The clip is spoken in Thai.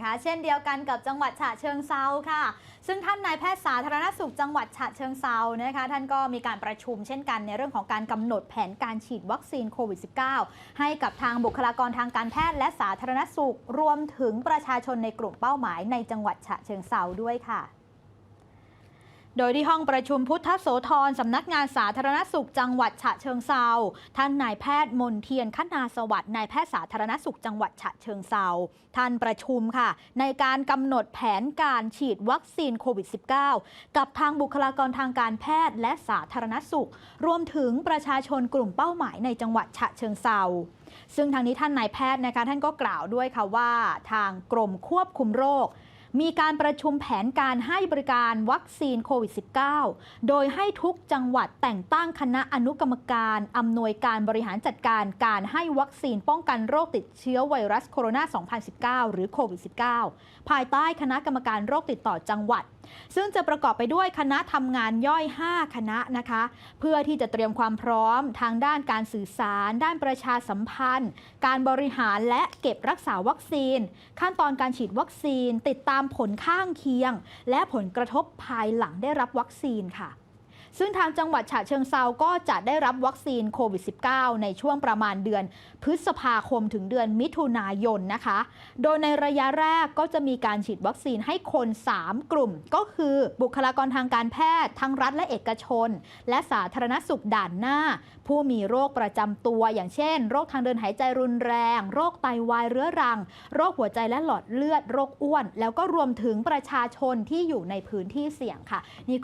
นะคะ เช่นเดียวกันกับจังหวัดฉะเชิงเซาค่ะ ซึ่งท่านนายแพทย์สาธารณสุขจังหวัดฉะเชิงเซานะคะ ท่านก็มีการประชุมเช่นกันในเรื่องของการกำหนดแผนการฉีดวัคซีนโควิด -19 ให้กับทางบุคลากรทางการแพทย์และสาธารณสุข รวมถึงประชาชนในกลุ่มเป้าหมายในจังหวัดฉะเชิงเซาด้วยค่ะ โดยที่ห้องประชุมพุทธโสธรสำนักงานสาธารณสุขจังหวัดฉะเชิงเซาท่านนายแพทย์มนเทียนคณาสวัสดิ์นายแพทย์สาธารณสุขจังหวัดฉะเชิงเซาท่านประชุมค่ะ ในการกำหนดแผนการฉีดวัคซีนโควิด -19 กับทางบุคลากรทางการแพทย์และสาธารณสุข รวมถึงประชาชนกลุ่มเป้าหมายในจังหวัดฉะเชิงเซาซึ่งทางนี้ท่านนายแพทย์นะคะท่านก็กล่าวด้วยค่ะว่า ทางกรมควบคุมโรค มีการประชุมแผนการให้บริการวัคซีนโควิด -19 โดยให้ทุกจังหวัดแต่งตั้งคณะอนุกรรมการอำนวยการบริหารจัดการการให้วัคซีนป้องกันโรคติดเชื้อไวรัสโคโรนา 2019 หรือโควิด -19 ภายใต้คณะกรรมการโรคติดต่อจังหวัด ซึ่งจะประกอบไปด้วยคณะทำงานย่อย 5 คณะนะคะ เพื่อที่จะเตรียมความพร้อมทางด้านการสื่อสาร ด้านประชาสัมพันธ์ การบริหารและเก็บรักษาวัคซีน ขั้นตอนการฉีดวัคซีน ติดตามผลข้างเคียง และผลกระทบภายหลังได้รับวัคซีนค่ะ ซึ่งทางจังหวัดฉะเชิงเซาก็จะได้รับวัคซีนโควิด -19 ในช่วงประมาณเดือน พฤษภาคมถึงเดือนมิถุนายนนะคะ โดยในระยะแรกก็จะมีการฉีดวัคซีนให้คน 3 กลุ่ม ก็คือบุคลากรทางการแพทย์ ทั้งรัฐและเอกชน และสาธารณสุขด่านหน้า ผู้มีโรคประจำตัว อย่างเช่น โรคทางเดินหายใจรุนแรง โรคไตวายเรื้อรัง โรคหัวใจและหลอดเลือด โรคอ้วน แล้วก็รวมถึงประชาชนที่อยู่ในพื้นที่เสี่ยงค่ะนี่